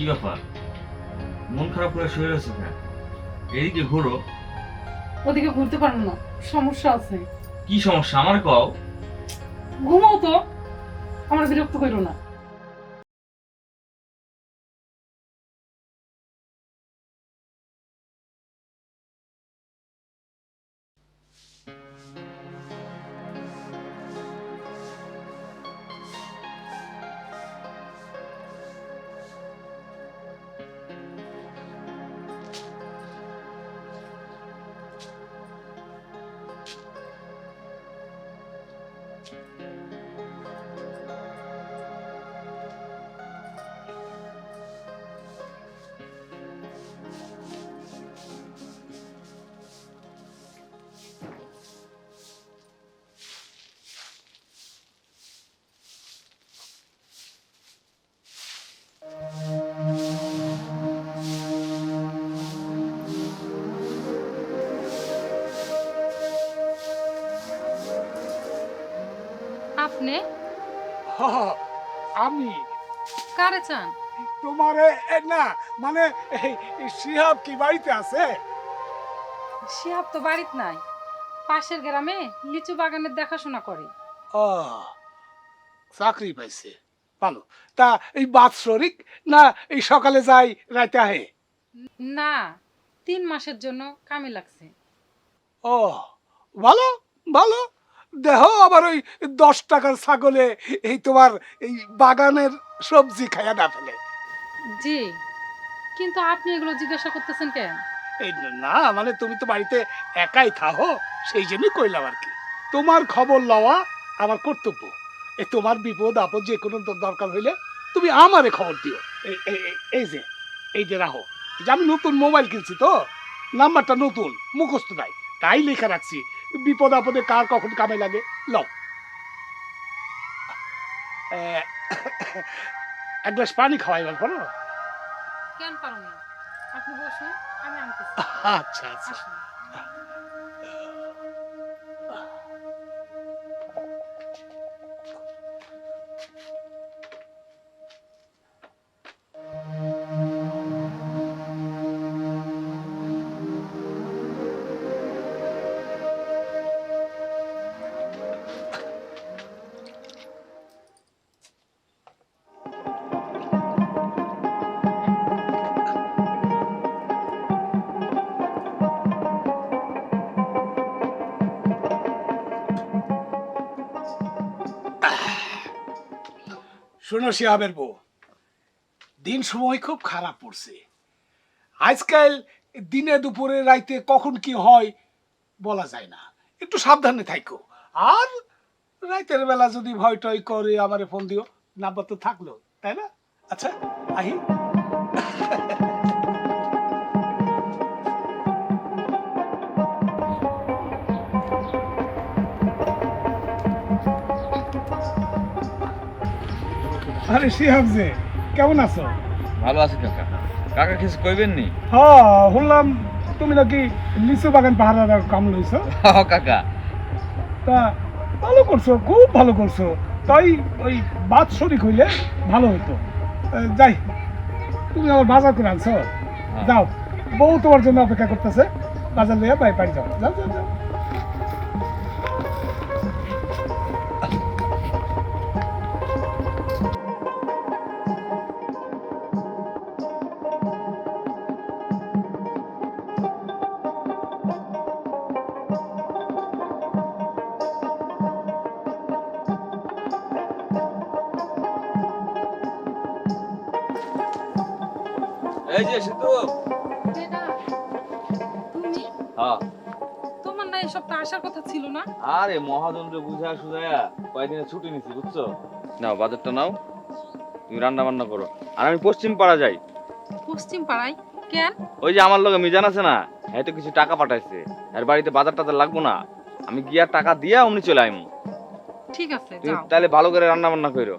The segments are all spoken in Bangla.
কি ব্যাপার? মন খারাপ করে শুয়ে রয়েছে কেন? এদিকে ঘুরো। ওদিকে ঘুরতে পারব না সমস্যা আছে। কি সমস্যা? আমার কও। ঘুমাও তো। আমার বিরক্ত করো না। আমি। কারে চান? তোমারে না মানে শিহাব কি বাড়িতে আছে? শিহাব তো বাড়িতে নাই। পাশের গ্রামে লিচু বাগানের দেখাশোনা করে। ও চাকরি পাইছে। ভালো। তা এই বাৎসরিক না এই সকালে যাই রাতে আহে? না তিন মাসের জন্য কামে লাগছে। ও ভালো ভালো। দেহ আবার ওই দশ টাকার ছাগলে এই তোমার এই বাগানের সবজি খাইয়া না ফেলে। জি কিন্তু আপনি এগুলো জিজ্ঞাসা করতেছেন কেন এই না মানে তুমি তো বাড়িতে একাই থাকো সেই জন্যই কইলাম আর কি। তোমার খবর লওয়া আমার কর্তব্য। এ তোমার বিপদ আপদ যে কোনো দরকার হইলে তুমি আমারে খবর দিও। এই- যে এই যে রাখো। যে আমি নতুন মোবাইল কিনছি তো নাম্বারটা নতুন মুখস্থ নাই তাই লেখা রাখছি। বিপদ আপদে কার কখন কামে লাগে? লও। এক গ্লাস পানি খাওয়াই গল্প কেন পারুন না? আপনি বসুন আমি আনতেছি। আচ্ছা আচ্ছা। শোনো শিহাবের বউ। দিন সময় খুব খারাপ পড়ছে। আজকাল দিনে দুপুরে রাইতে কখন কি হয় বলা যায় না। একটু সাবধানে থাকো আর রাইতের বেলা যদি ভয় টয় করে, আমারে ফোন দিও। নাম্বার তো থাকল, তাই না? আচ্ছা আহি। আরে শিহাব যে কেমন আছো? ভালো আছে কাকা। কাকা কিছু কইবেন নি? হ্যাঁ শুনলাম তুমি নাকি লিচু বাগান পাহাড়ার কাম লইছো। কাকা। তা ভালো করছ খুব ভালো করছ। তাই ওই বাদ শরিক হইলে ভালো হইতো। এ, যাই তুমি আমার বাজার করে আনছো? যাও বউ তোমার জন্য অপেক্ষা করতেছে। বাজার লইয়া বাই বাড়ি যাও যাও যাও। এই যে তুমি হ্যাঁ। তোমার না এই সপ্তাহ আসার কথা ছিল না? আরে বুঝা কয়দিনে ছুটি নিছি বুঝছ? নাও বাজারটা নাও। তুমি রান্না বান্না করো। আর আমি পশ্চিম পাড়া যাই। পশ্চিম পাড়ায়? কেন? ওই যে আমার লগে মিজান আছে না হ্যাঁ তো কিছু টাকা পাঠাইছে। আর বাড়িতে বাজার টাজার লাগবো না। আমি গিয়া টাকা দিয়া অমনি চলে আইমু। ঠিক আছে তুমি তাহলে ভালো করে রান্না বান্না করো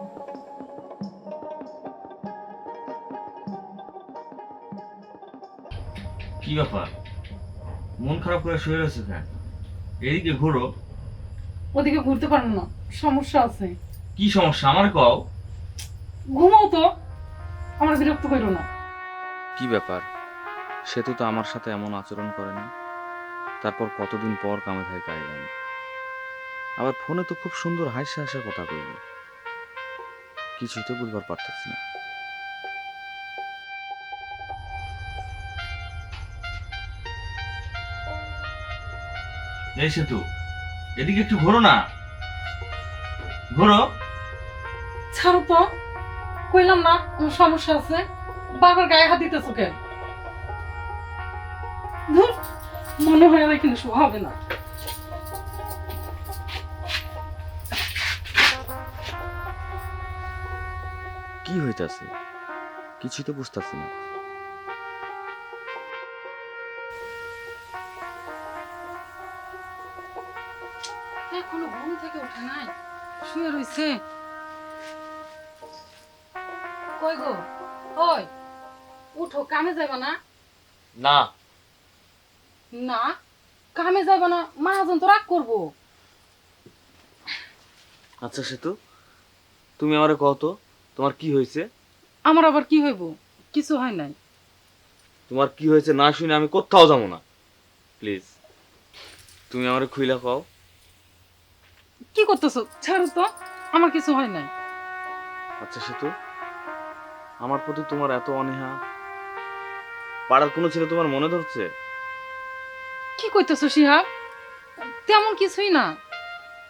কি ব্যাপার? মন খারাপ করে শুয়ে রয়েছে কেন? এদিকে ঘুরো। ওদিকে ঘুরতে পারব না সমস্যা আছে। কি সমস্যা? আমার কও। ঘুমাও তো। আমার বিরক্ত করো না। কি ব্যাপার? সেতু তো আমার সাথে এমন আচরণ করে না। তারপর কতদিন পর কামে থাকে আইলাম আবার ফোনে তো খুব সুন্দর হাসি হাসা কথা কইল। কিছুই তো বুঝবার পারতেছি না। এই সেতু এদিকে একটু ঘোরো না। ঘোরো। ছাড়ো তো। কইলাম না আমার সমস্যা আছে? বাবার গায়ে হাত দিতেছো কেন? ধুর, মনে হয় আর এখানে শো হবে না। কি হইতাছে? কিছুই তো বুঝতেছি না। ওঠে নাই শুয়ে রইছে। কই গো? ওই উঠো কামে যাইবা না? না। না? কামে যাইবা না? মহাজন তো রাগ করব। আচ্ছা সেতু তুমি আমারে কও তো তোমার কি হয়েছে? আমার আবার কি হইব? কিছু হয় নাই। তোমার কি হয়েছে না শুনে আমি কোথাও যাব না। প্লিজ তুমি আমারে খুইলা কও। কি করতেছো? ছাড়ো তো আমার কিছু হয় নাই। আচ্ছা সেতু আমার প্রতি তোমার এত অনীহা পাড়ার কোনো ছেলে তোমার মনে ধরছে? কি করতেছো শিহাব তেমন কিছুই না।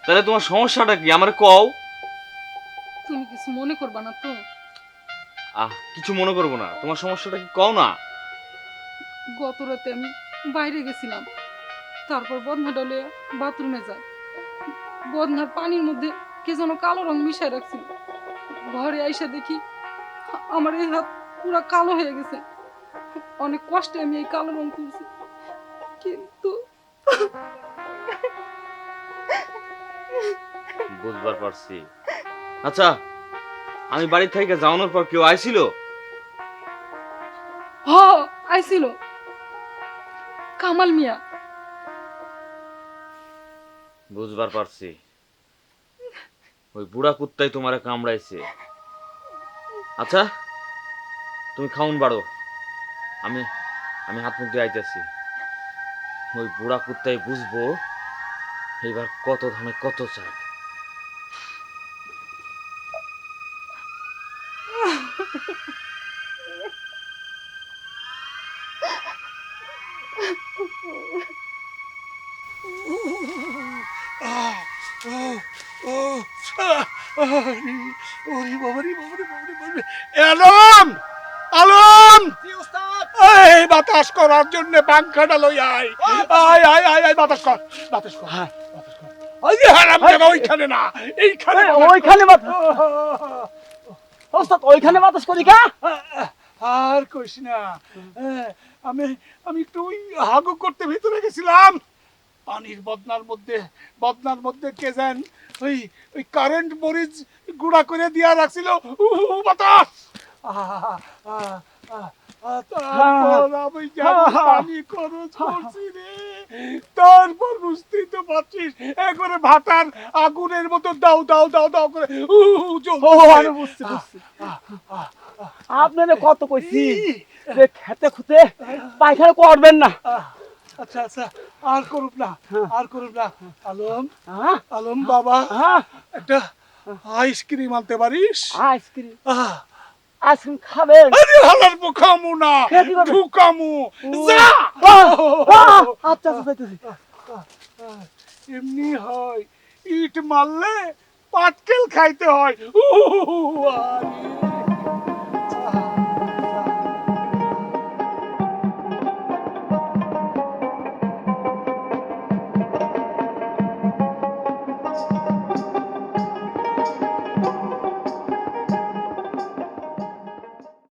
তাহলে তোমার সমস্যাটা কি? আমারে কও। তুমি কিছু মনে করবা না তো। আহ কিছু মনে করব না। তোমার সমস্যাটা কি কও না? গত রাতে আমি বাইরে গেছিলাম। তারপর বদনা ডলে বাথরুমে যাই বদনার পানির মধ্যে কে যেন কালো রং মিশায় রাখছিল। ঘরে আইসা দেখি আমার এই হাত পুরো কালো হয়ে গেছে। অনেক কষ্টে আমি এই কালো রং করছি কিন্তু বুঝবার পারছি। আচ্ছা আমি বাড়ি থেকে যাওয়ানোর পর কেউ আইছিল? হ আইছিল। কামাল মিয়া। বুঝবার পারছি। ওই বুড়া কুত্তাই তোমারে কামড়াইছে। আচ্ছা তুমি খাউন বাড়ো। আমি আমি হাত মুখ দিয়ে আইতেছি। ওই বুড়া কুত্তাই বুঝব এইবার কত ধানে কত চাই। ওরে বাবারে, বাবারে, বাবারে, বাবারে। আলম! আলম! এই বাতাস করার জন্য পাংখাটা লই আয়। আয় আয় আয় আয় বাতাস কর বাতাস কর বাতাস কর। ওই যে হারাম জায়গা ওইখানে না এইখানে কর। ওইখানে ওস্তাদ ওইখানে বাতাস করি কা? আর কইস না আমি আমি একটু ওই হাগু করতে ভিতরে গেছিলাম। পানির বদনার মধ্যে বদনার মধ্যে কে যান ওই ওই কারেন্ট মরিচ গুঁড়া করে দিয়া রাখছিল। বাতাস! আমি যেমন পানি খরচ করছি রে। তারপর বুঝতেই তো পারছিস একবারে ভাতার আগুনের মতো দাও দাও দাও দাও করে আপনারে কত কইছি যে খেতে খুতে পায়খানা করবেন না। আচ্ছা আচ্ছা আর করুক না আর করুক না। আলম হ্যাঁ। আলম বাবা হ্যাঁ। একটা আইসক্রিম আনতে পারিস? আইসক্রিম। আইসক্রিম খাবেন আরে হালার পোকামু না ঢুকামু। যা! আচ্ছা আচ্ছা এমনি হয় ইট মারলে পাটকেল খাইতে হয়।